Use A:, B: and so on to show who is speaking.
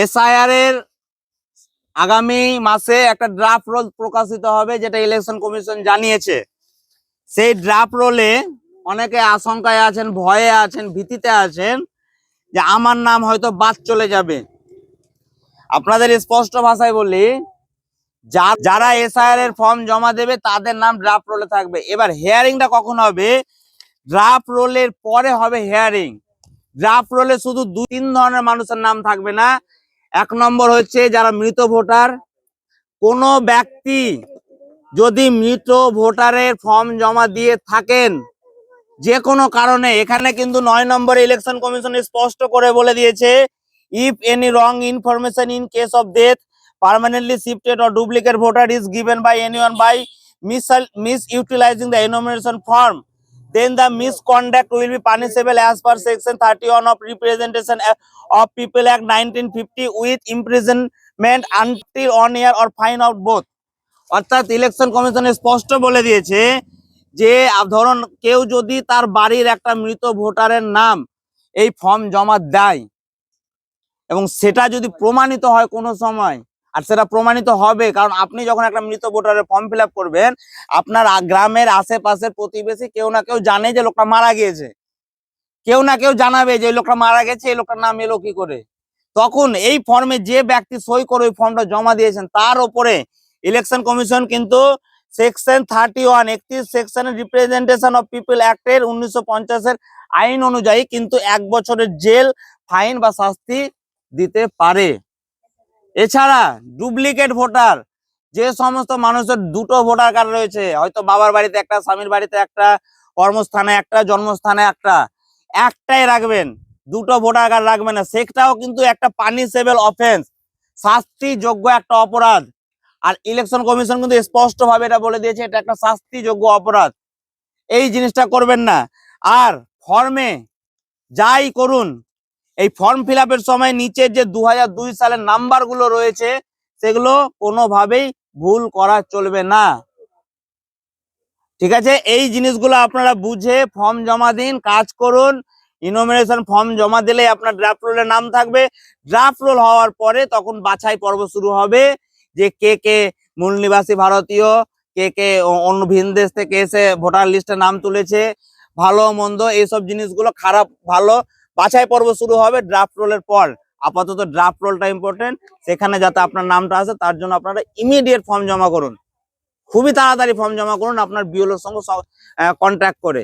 A: SIR এর আগামী মাসে একটা ড্রাফট রোল প্রকাশিত হবে, যেটা ইলেকশন কমিশন জানিয়েছে। সেই ড্রাফট রোলে অনেকে আশঙ্কায় আছেন, ভয়ে আছেন, ভীতিতে আছেন যে আমার নাম হয়তো বাদ চলে যাবে। আপনাদের স্পষ্ট ভাষায় বলি যারা এসআইআর এর ফর্ম জমা দেবে, তাদের নাম ড্রাফট রোলে থাকবে। এবার হেয়ারিংটা কখন হবে? ড্রাফট রোলের পরে হবে হেয়ারিং ড্রাফট রোলে শুধু দুই তিন ধরনের মানুষের নাম থাকবে না। এক নম্বর হচ্ছে যারা মৃত ভোটার, কোনো ব্যক্তি যদি মৃত ভোটারের ফর্ম জমা দিয়ে থাকেন যে কোনো কারণে, এখানে কিন্তু নয় নম্বরে ইলেকশন কমিশন স্পষ্ট করে বলে দিয়েছে if any wrong information in case of death permanently shifted or duplicate voter is given by anyone by mis misutilizing the enumeration form. Then the misconduct will be punishable as per section 31 of representation of people act 1950 with imprisonment until one year or fine of both অর্থাৎ election commission স্পষ্ট বলে দিয়েছে যে ধরুন কেউ যদি তার বাড়ির একটা মৃত ভোটারের নাম এই ফর্ম জমা দেয় এবং সেটা যদি প্রমাণিত হয় কোনো সময় আর সেটা প্রমাণিত হবে। কারণ আপনি যখন একটা মৃত ভোটারের ফর্ম ফিল করবেন, আপনার গ্রামের আশেপাশের প্রতিবেশী কেউ না কেউ জানে যে লোকটা মারা গিয়েছে। কেউ না কেউ জানাবে যে লোকটা মারা গেছে, এই লোকটার নাম এলো কি করে? তখন এই ফর্মে যে ব্যক্তি সই করে ওই ফর্মটা জমা দিয়েছেন, তার উপরে ইলেকশন কমিশন কিন্তু সেকশন থার্টি ওয়ান একত্রিশ সেকশনের রিপ্রেজেন্টেশন অফ পিপল অ্যাক্টের উনিশশো পঞ্চাশের আইন অনুযায়ী কিন্তু এক বছরের জেল ফাইন বা শাস্তি দিতে পারে। এছাড়া ডুপ্লিকেট ভোটার, যে সমস্ত মানুষের দুটো ভোটার কার্ড রয়েছে, হয়তো বাবার বাড়িতে একটা, স্বামীর বাড়িতে একটা, কর্মস্থানে একটা, জন্মস্থানে একটা, একটাই রাখবেন, দুটো ভোটার কার্ড রাখবেন না। সেটাও কিন্তু একটা পানিশেবল অফেন্স শাস্তিযোগ্য একটা অপরাধ। আর ইলেকশন কমিশন কিন্তু স্পষ্ট ভাবে এটা বলে দিয়েছে, এটা একটা শাস্তিযোগ্য অপরাধ। এই জিনিসটা করবেন না। আর ফর্মে যাই করুন এই ফর্ম ফিল সময় নিচের যে দু সালের নাম্বারগুলো রয়েছে, সেগুলো কোনোভাবেই ভুল করা চলবে না। ঠিক আছে? এই জিনিসগুলো আপনারা বুঝে ফর্ম জমা দিন, কাজ করুন। ইনোমিনেশন ফর্ম জমা দিলে আপনার ড্রাফট রোলের নাম থাকবে। ড্রাফট রোল হওয়ার পরে তখন বাছাই পর্ব শুরু হবে। যে কে কে মূল নিবাসী ভারতীয়, কে কে অন্য ভিন দেশ থেকে এসে ভোটার লিস্টে নাম তুলেছে। ভালো, মন্দ, এইসব জিনিসগুলো খারাপ, ভালো বাছাই পর্ব শুরু হবে ড্রাফট রোলের পর। আপাতত ড্রাফট রোলটা ইম্পর্টেন্ট সেখানে যাতে আপনার নামটা আছে তার জন্য আপনারা ইমিডিয়েট ফর্ম জমা করুন। খুবই তাড়াতাড়ি ফর্ম জমা করুন, আপনার বিওলোর সঙ্গে কন্ট্যাক্ট করে।